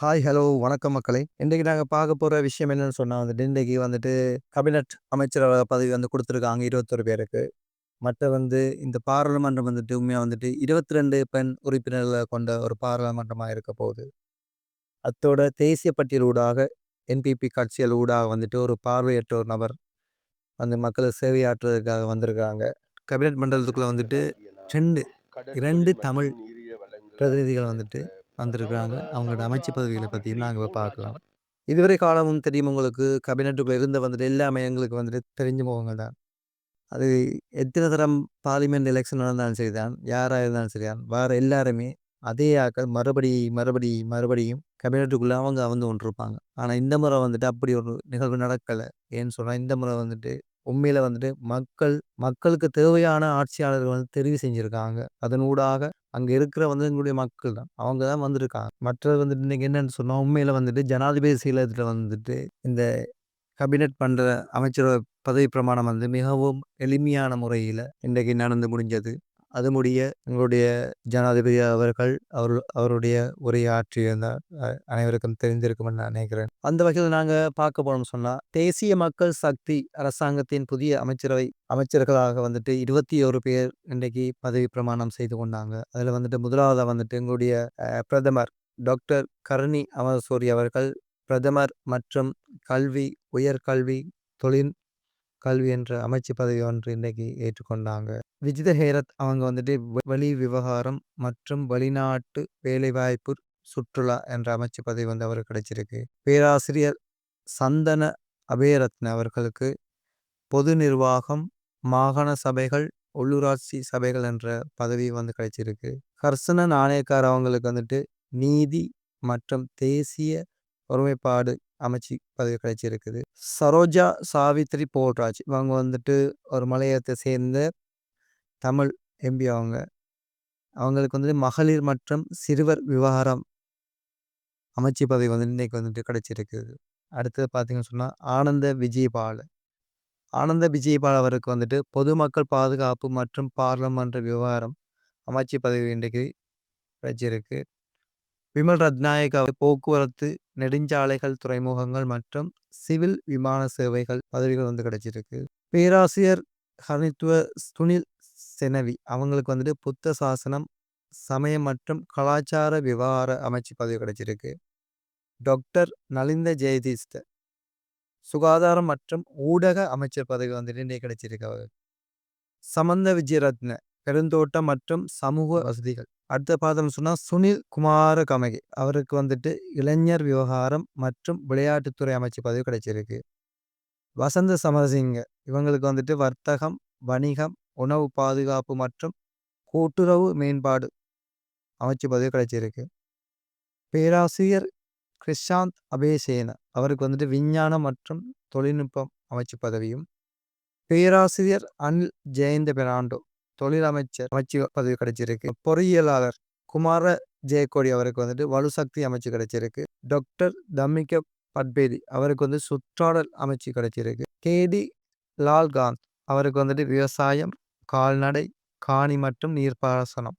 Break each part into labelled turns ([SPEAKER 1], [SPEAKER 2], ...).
[SPEAKER 1] Hi, hello, வணக்கம் மக்களே! இன்றைக்கு நாங்கள் பார்க்க போகிற விஷயம் என்னென்னு சொன்னால் வந்துட்டு, இன்றைக்கி வந்துட்டு கேபினட் அமைச்சரவை பதவி வந்து கொடுத்துருக்காங்க இருபத்தொரு பேருக்கு. மற்ற வந்து இந்த பாராளுமன்றம் வந்துட்டு உண்மையாக வந்துட்டு 22 பெண் உறுப்பினர்களை கொண்ட ஒரு பாராளுமன்றமாக இருக்க போகுது. அத்தோட தேசிய பட்டியல் ஊடாக என்பிபி கட்சிகள் ஊடாக வந்துட்டு ஒரு பார்வையற்ற ஒரு நபர் வந்து மக்களை சேவையாற்றுவதற்காக வந்திருக்காங்க. கேபினட் மண்டலத்துக்குள்ளே வந்துட்டு 2 2 தமிழ் பிரதிநிதிகள் வந்துட்டு வந்திருக்காங்க. அவங்களோட அமைச்சு பதவிகள பத்தி நாங்க இப்ப பார்க்கலாம். இதுவரை காலமும் தெரியும் உங்களுக்கு கேபினட்டுக்குள்ள இருந்த வந்துட்டு எல்லாமே எங்களுக்கு வந்துட்டு தெரிஞ்ச முகங்கள் தான். அது எத்தன தரம் பார்லிமென்ட் எலெக்ஷன் நடந்தாலும் சரிதான், யாரா இருந்தாலும் சரிதான், வேற எல்லாருமே அதே ஆட்கள் மறுபடி மறுபடி மறுபடியும் கேபினட்டுக்குள்ள அவங்க வந்து கொண்டிருப்பாங்க. ஆனா இந்த முறை வந்துட்டு அப்படி ஒரு நிகழ்வு நடக்கல. ஏன்னு சொன்னா இந்த முறை வந்துட்டு உண்மையில வந்துட்டு மக்கள் மக்களுக்கு தேவையான ஆட்சியாளர்கள் வந்து தெரிவு செஞ்சிருக்காங்க. அதன் ஊடாக அங்கே இருக்கிற வந்து எங்களுடைய மக்கள் தான். அவங்க தான் வந்திருக்காங்க. மற்றது வந்துட்டு இன்றைக்கி என்னென்னு சொன்னால் உண்மையில் வந்துட்டு ஜனாதிபதி செயலகத்தில் வந்துட்டு இந்த கபினெட் பண்ணுற அமைச்சர் பதவி பிரமாணம் வந்து மிகவும் எளிமையான முறையில் இன்றைக்கு நடந்து முடிஞ்சது. அது முடிய எங்களுடைய ஜனாதிபதி அவர்கள் அவர் அவருடைய உரையாற்றியிருந்தார். அனைவருக்கும் தெரிஞ்சிருக்கும்னு நான் நினைக்கிறேன். அந்த வகையில் நாங்கள் பார்க்க போனோம்னு சொன்னால் தேசிய மக்கள் சக்தி அரசாங்கத்தின் புதிய அமைச்சரவை அமைச்சர்களாக வந்துட்டு 21 பேர் இன்றைக்கு பதவி பிரமாணம் செய்து கொண்டாங்க. அதில் வந்துட்டு முதலாவதாக வந்துட்டு எங்களுடைய பிரதமர் டாக்டர் கருணி அமரசூரி அவர்கள் பிரதமர் மற்றும் கல்வி, உயர்கல்வி, தொழில் கல்வி என்ற அமைச்சு பதவி ஒன்று இன்னைக்கு ஏற்றுக்கொண்டாங்க. விஜித ஹேரத் அவங்க வந்துட்டு வெ வெளி விவகாரம் மற்றும் வெளிநாட்டு வேலைவாய்ப்பு, சுற்றுலா என்ற அமைச்சு பதவி வந்து அவருக்கு கிடைச்சிருக்கு. பேராசிரியர் சந்தன அபேரத்ன அவர்களுக்கு பொது நிர்வாகம், மாகாண சபைகள், உள்ளூராட்சி சபைகள் என்ற பதவி வந்து கிடைச்சிருக்கு. ஹர்சன நாணயக்கார் அவங்களுக்கு வந்துட்டு நீதி மற்றும் தேசிய ஒருமைப்பாடு அமைச்சு பதவி கிடைச்சிருக்குது. சரோஜா சாவித்ரி போல்ராஜ் இவங்க வந்துட்டு ஒரு மலையத்தை சேர்ந்த தமிழ் எம்பி அவங்க. அவங்களுக்கு வந்துட்டு மகளிர் மற்றும் சிறுவர் விவகாரம் அமைச்சு பதவி வந்து இன்றைக்கு வந்துட்டு கிடைச்சிருக்குது. அடுத்தது பார்த்தீங்கன்னு சொன்னால் ஆனந்த விஜயபால் ஆனந்த விஜயபால் அவருக்கு வந்துட்டு பொதுமக்கள் பாதுகாப்பு மற்றும் பாராளுமன்ற விவகாரம் அமைச்சு பதவி இன்றைக்கு கிடைச்சிருக்கு. விமல் ரத்நாயக போக்குவரத்து, நெடுஞ்சாலைகள், துறைமுகங்கள் மற்றும் சிவில் விமான சேவைகள் பதவிகள் வந்து கிடைச்சிருக்கு. பேராசிரியர் ஹரித்துவ சுனில் செனவி அவங்களுக்கு வந்துட்டு புத்த சாசனம், சமயம் மற்றும் கலாச்சார விவகார அமைச்சு பதவி கிடைச்சிருக்கு. டாக்டர் நலிந்த ஜெயதீஸ்த சுகாதாரம் மற்றும் ஊடக அமைச்சர் பதவி வந்துட்டு கிடைச்சிருக்கு அவர் சமந்த விஜயரத்ன பெருந்தோட்டம் மற்றும் சமூக வசதிகள். அடுத்த பார்த்தோம்னு சொன்னால் சுனில் குமார கமகே அவருக்கு வந்துட்டு இளைஞர் விவகாரம் மற்றும் விளையாட்டுத்துறை அமைச்சு பதவி கிடைச்சிருக்கு. வசந்த சமரசிங்க இவங்களுக்கு வந்துட்டு வர்த்தகம், வணிகம், உணவு பாதுகாப்பு மற்றும் கூட்டுறவு மேம்பாடு அமைச்சு பதவி கிடைச்சிருக்கு. பேராசிரியர் கிருஷாந்த் அபேசேன அவருக்கு வந்துட்டு விஞ்ஞானம் மற்றும் தொழில்நுட்பம் அமைச்சு பதவியும், பேராசிரியர் அனில் ஜெயந்த பெராண்டோ தொழில் அமைச்சர் அமைச்சு பதவி கிடைச்சிருக்கு. பொறியியலாளர் குமார ஜெயக்கோடி அவருக்கு வந்துட்டு வலுசக்தி அமைச்சு கிடைச்சிருக்கு. டாக்டர் தமிக்க பட்பேதி அவருக்கு வந்து சுற்றாடல் அமைச்சு கிடைச்சிருக்கு. கே.டி. லால்காந்த் அவருக்கு வந்துட்டு விவசாயம், கால்நடை, காணி மற்றும் நீர்ப்பாசனம்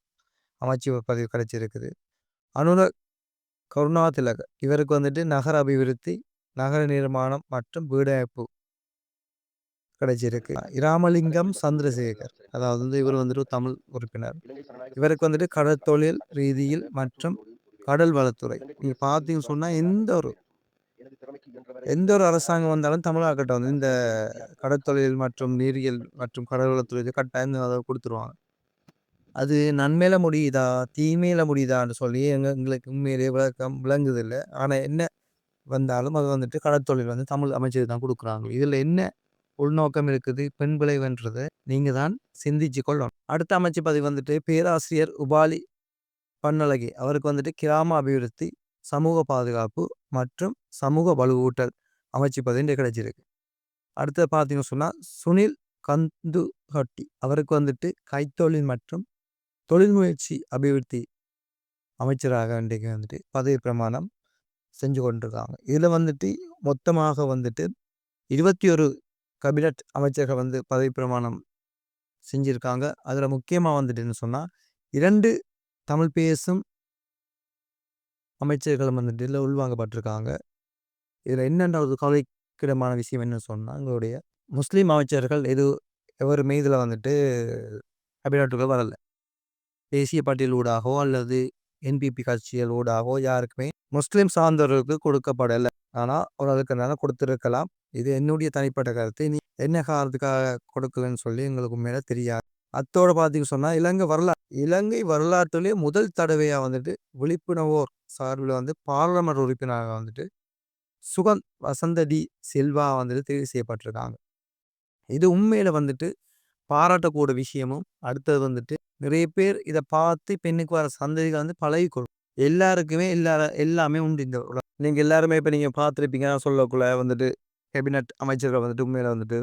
[SPEAKER 1] அமைச்சு பதவி கிடைச்சிருக்குது. அனுர கருணாதிலக இவருக்கு வந்துட்டு நகர அபிவிருத்தி, நகர நிர்மாணம் மற்றும் வீடமைப்பு கிடைச்சிருக்கு. இராமலிங்கம் சந்திரசேகர் அதாவது வந்து இவர் வந்துட்டு தமிழ் உறுப்பினர். இவருக்கு வந்துட்டு கடற்தொழில் ரீதியில் மற்றும் கடல் வளத்துறை. நீங்க பார்த்தீங்கன்னு சொன்னா, எந்த ஒரு எந்த ஒரு அரசாங்கம் வந்தாலும் தமிழாக்கட்ட வந்து இந்த கடற்தொழில் மற்றும் நீரியல் மற்றும் கடல் வளத்துறை கட்டாயம் அத குடுத்துருவாங்க. அது நன்மையில முடியுதா? தீமையில முடியுதான்னு சொல்லி எங்க எங்களுக்கு உண்மையிலேயே விளக்கம் விளங்குதில்ல. ஆனா என்ன வந்தாலும் அது வந்துட்டு கடற்தொழில் வந்து தமிழ் அமைச்சருக்கு தான் குடுக்குறாங்க. இதுல என்ன உள்நோக்கம் இருக்குது? பின் நீங்கள் தான் சிந்திச்சு கொள்ளணும். அடுத்த அமைச்சு பதவி வந்துட்டு பேராசிரியர் உபாலி பன்னழகி அவருக்கு வந்துட்டு கிராம அபிவிருத்தி, சமூக பாதுகாப்பு மற்றும் சமூக வலுவூட்டல் அமைச்சு பதவி கிடைச்சிருக்கு. அடுத்தது பார்த்தீங்கன்னு சொன்னால் சுனில் கந்துஹட்டி அவருக்கு வந்துட்டு கைத்தொழில் மற்றும் தொழில் முயற்சி அபிவிருத்தி அமைச்சராக இன்றைக்கு வந்துட்டு பதவி பிரமாணம் செஞ்சு கொண்டிருக்காங்க. இதில் வந்துட்டு மொத்தமாக வந்துட்டு 21 கபினட் அமைச்சர்கள் வந்து பதவி பிரமாணம் செஞ்சிருக்காங்க. அதில் முக்கியமாக வந்துட்டுன்னு சொன்னால் இரண்டு தமிழ் பேசும் அமைச்சர்களும் வந்துட்டு இதில் உள்வாங்கப்பட்டிருக்காங்க. இதில் என்னென்ன ஒரு கவலைக்கிடமான விஷயம் என்னன்னு சொன்னால் எங்களுடைய முஸ்லீம் அமைச்சர்கள் எது எவருமே இதில் வந்துட்டு கேபினட்டுக்குள்ள வரலை. தேசிய பட்டியல் ஊடாகவோ அல்லது என்பிபி கட்சிகள் ஊடாகவோ யாருக்குமே முஸ்லீம் சார்ந்தவர்களுக்கு கொடுக்கப்படலை. ஆனால் ஒரு அதுக்கு கொடுத்துருக்கலாம். இது என்னுடைய தனிப்பட்ட கருத்து. நீ என்ன காரணத்துக்காக கொடுக்கலன்னு சொல்லி எங்களுக்கு உண்மையில தெரியாது. அத்தோட பார்த்தீங்க சொன்னால் இலங்கை வரலாறு இலங்கை வரலாற்றுலேயே முதல் தடவையாக வந்துட்டு விழிப்புணர்வோர் சார்பில் வந்து பாராளுமன்ற உறுப்பினராக வந்துட்டு சுகந்த் வசந்ததி செல்வா வந்துட்டு தெரிவு செய்யப்பட்டிருக்காங்க. இது உண்மையில வந்துட்டு பாராட்டக்கூடிய விஷயமும் அடுத்தது வந்துட்டு நிறைய பேர் இதை பார்த்து பெண்ணுக்கு வர சந்ததிகள் வந்து பழகிக்கொள்ளும். எல்லாருக்குமே எல்லா எல்லாமே உண்டு இந்த நீங்கள் எல்லாருமே இப்போ நீங்கள் பார்த்துருப்பீங்க சொல்லக்குள்ள வந்துட்டு கேபினட் அமைச்சர்கள் வந்துட்டு உண்மையில் வந்துட்டு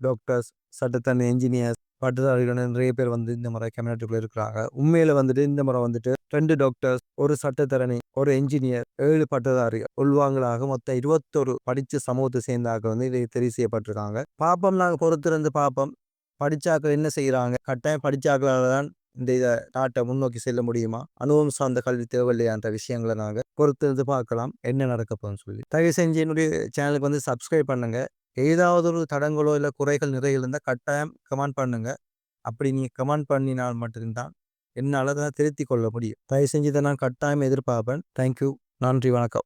[SPEAKER 1] டாக்டர்ஸ் சட்டத்தன் என்ஜினியர்ஸ் பட்டதாரிகள் நிறைய பேர் வந்து இந்த முறை கேபினட்டுக்குள்ள இருக்கிறாங்க. உண்மையில வந்துட்டு இந்த முறை வந்துட்டு ரெண்டு டாக்டர்ஸ் ஒரு சட்டத்தரணி ஒரு என்ஜினியர் ஏழு பட்டதாரிகள் உள்வாங்களாக மொத்தம் இருபத்தொரு படித்த சமூகத்தை சேர்ந்தாக்க வந்து இதை தெரிவு செய்யப்பட்டிருக்காங்க. பாப்பம் நாங்கள் பொறுத்திருந்து பார்ப்போம் படிச்சாக்கள் என்ன செய்கிறாங்க கட்டாயம் படிச்சாக்களால் தான் இந்த இதை நாட்டை முன்னோக்கி செல்ல முடியுமா? அனுபவம் சார்ந்த கல்வி தேவையில்லையான்ற விஷயங்களை நாங்கள் பொறுத்திருந்து பார்க்கலாம். என்ன நடக்க போகுதுன்னு சொல்லி. தயவு செஞ்சு என்னுடைய சேனலுக்கு வந்து சப்ஸ்கிரைப் பண்ணுங்க. ஏதாவது ஒரு தடங்களோ இல்லை குறைகள் நிறைய இருந்தால் கட்டாயம் கமெண்ட் பண்ணுங்க. அப்படி நீங்கள் கமெண்ட் பண்ணினால் மட்டும்தான் என்னால் தான் திருத்தி கொள்ள முடியும். தயவு செஞ்சு இதை நான் கட்டாயம் எதிர்பார்ப்பேன். தேங்க்யூ நன்றி வணக்கம்.